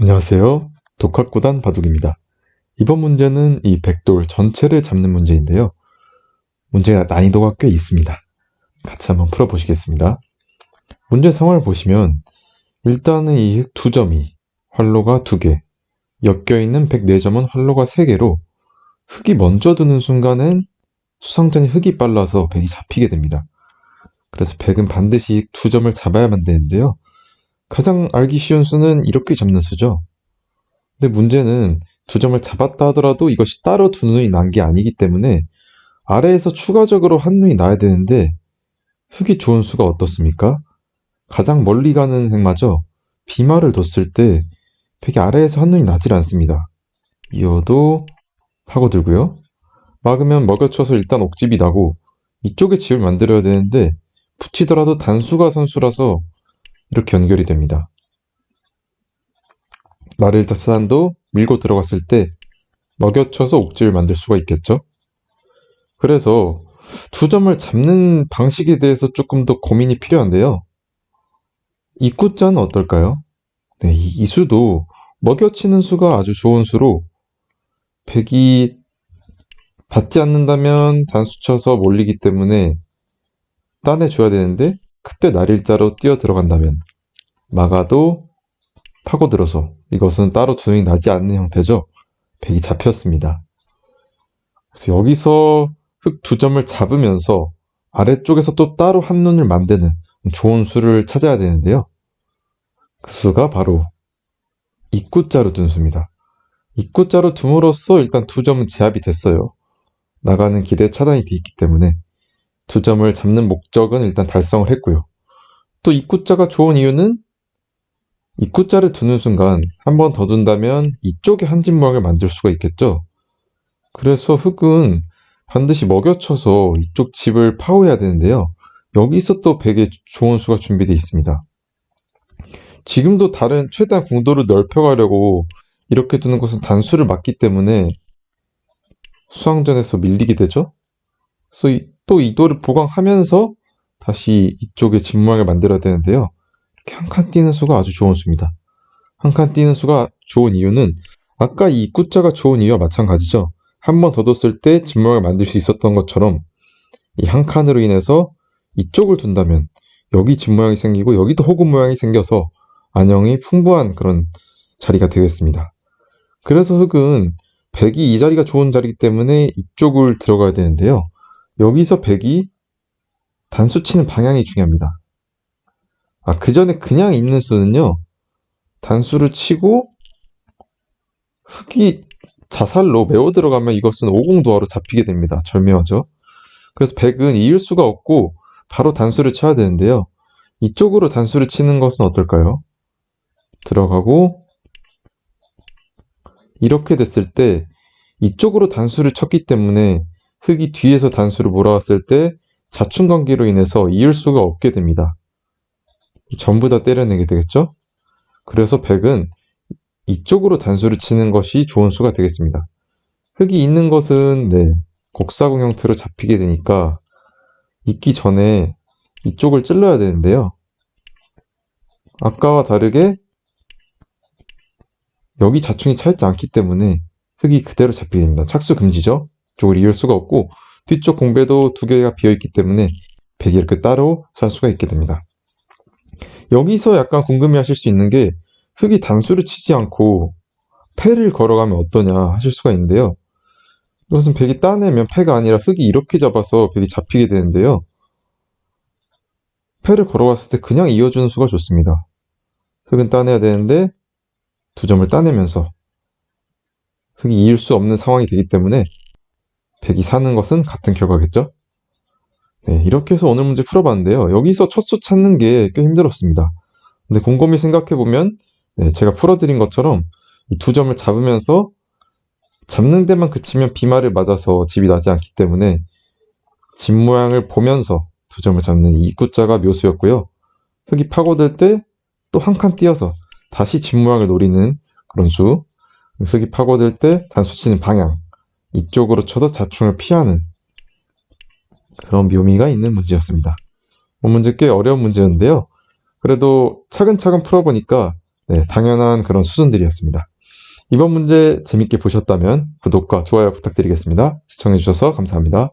안녕하세요. 독학구단 바둑입니다. 이번 문제는 이 백돌 전체를 잡는 문제인데요. 문제가 난이도가 꽤 있습니다. 같이 한번 풀어보시겠습니다. 문제 상황을 보시면 일단은 이 두 점이 활로가 두 개, 엮여있는 104점은 활로가 세 개로 흙이 먼저 드는 순간엔 수상전이 흙이 빨라서 백이 잡히게 됩니다. 그래서 백은 반드시 두 점을 잡아야만 되는데요. 가장 알기 쉬운 수는 이렇게 잡는 수죠. 근데 문제는 두 점을 잡았다 하더라도 이것이 따로 두 눈이 난 게 아니기 때문에 아래에서 추가적으로 한 눈이 나야 되는데 흙이 좋은 수가 어떻습니까? 가장 멀리 가는 행마죠. 비마를 뒀을 때 백이 아래에서 한 눈이 나질 않습니다. 이어도 파고들고요. 막으면 먹여쳐서 일단 옥집이 나고 이쪽에 집을 만들어야 되는데 붙이더라도 단수가 선수라서 이렇게 연결이 됩니다. 나를 타산도 밀고 들어갔을 때 먹여쳐서 옥지를 만들 수가 있겠죠. 그래서 두 점을 잡는 방식에 대해서 조금 더 고민이 필요한데요. 입구자는 어떨까요? 네, 이, 이 수도 먹여치는 수가 아주 좋은 수로 백이 받지 않는다면 단수 쳐서 몰리기 때문에 따내줘야 되는데 그때 날일자로 뛰어 들어간다면 막아도 파고들어서 이것은 따로 두눈이 나지 않는 형태죠. 백이 잡혔습니다. 그래서 여기서 흙 두 점을 잡으면서 아래쪽에서 또 따로 한 눈을 만드는 좋은 수를 찾아야 되는데요. 그 수가 바로 입구자로 둔 수입니다. 입구자로 둠으로써 일단 두 점은 제압이 됐어요. 나가는 길에 차단이 되어 있기 때문에 두 점을 잡는 목적은 일단 달성을 했고요. 또 입구자가 좋은 이유는 입구자를 두는 순간 한 번 더 둔다면 이쪽에 한집 모양을 만들 수가 있겠죠. 그래서 흙은 반드시 먹여쳐서 이쪽 집을 파워해야 되는데요. 여기서 또 백의 좋은 수가 준비되어 있습니다. 지금도 다른 최대한 궁도를 넓혀가려고 이렇게 두는 것은 단수를 맞기 때문에 수상전에서 밀리게 되죠. 그래서 또 이도를 보강하면서 다시 이쪽에 집 모양을 만들어야 되는데요. 이렇게 한칸 뛰는 수가 아주 좋은 수입니다. 한칸 뛰는 수가 좋은 이유는 아까 이 입구자가 좋은 이유와 마찬가지죠. 한 번 더 뒀을 때집 모양을 만들 수 있었던 것처럼 이 한 칸으로 인해서 이쪽을 둔다면 여기 집 모양이 생기고 여기도 호구 모양이 생겨서 안형이 풍부한 그런 자리가 되겠습니다. 그래서 흙은 백이 이 자리가 좋은 자리이기 때문에 이쪽을 들어가야 되는데요. 여기서 백이 단수 치는 방향이 중요합니다. 아, 그 전에 그냥 있는 수는요, 단수를 치고 흙이 자살로 메워 들어가면 이것은 오공도화로 잡히게 됩니다. 절묘하죠. 그래서 백은 이을 수가 없고 바로 단수를 쳐야 되는데요. 이쪽으로 단수를 치는 것은 어떨까요? 들어가고 이렇게 됐을 때 이쪽으로 단수를 쳤기 때문에 흙이 뒤에서 단수를 몰아왔을 때 자충관계로 인해서 이을 수가 없게 됩니다. 전부 다 때려내게 되겠죠? 그래서 백은 이쪽으로 단수를 치는 것이 좋은 수가 되겠습니다. 흙이 있는 것은 네, 곡사공 형태로 잡히게 되니까 있기 전에 이쪽을 찔러야 되는데요. 아까와 다르게 여기 자충이 차있지 않기 때문에 흙이 그대로 잡히게 됩니다. 착수 금지죠? 쪽을 이을 수가 없고 뒤쪽 공배도 두 개가 비어 있기 때문에 백이 이렇게 따로 살 수가 있게 됩니다. 여기서 약간 궁금해 하실 수 있는 게 흙이 단수를 치지 않고 패를 걸어가면 어떠냐 하실 수가 있는데요. 이것은 백이 따내면 패가 아니라 흙이 이렇게 잡아서 백이 잡히게 되는데요. 패를 걸어갔을 때 그냥 이어주는 수가 좋습니다. 흙은 따내야 되는데 두 점을 따내면서 흙이 이을 수 없는 상황이 되기 때문에 백이 사는 것은 같은 결과겠죠? 네, 이렇게 해서 오늘 문제 풀어봤는데요. 여기서 첫 수 찾는 게 꽤 힘들었습니다. 근데 곰곰이 생각해보면 네, 제가 풀어드린 것처럼 이 두 점을 잡으면서 잡는 데만 그치면 비말을 맞아서 집이 나지 않기 때문에 집 모양을 보면서 두 점을 잡는 이 입구자가 묘수였고요. 흙이 파고들 때 또 한 칸 띄어서 다시 집 모양을 노리는 그런 수. 흙이 파고들 때 단수 치는 방향. 이쪽으로 쳐서 자충을 피하는 그런 묘미가 있는 문제였습니다. 이 문제 꽤 어려운 문제였는데요. 그래도 차근차근 풀어보니까 네, 당연한 그런 수준들이었습니다. 이번 문제 재밌게 보셨다면 구독과 좋아요 부탁드리겠습니다. 시청해주셔서 감사합니다.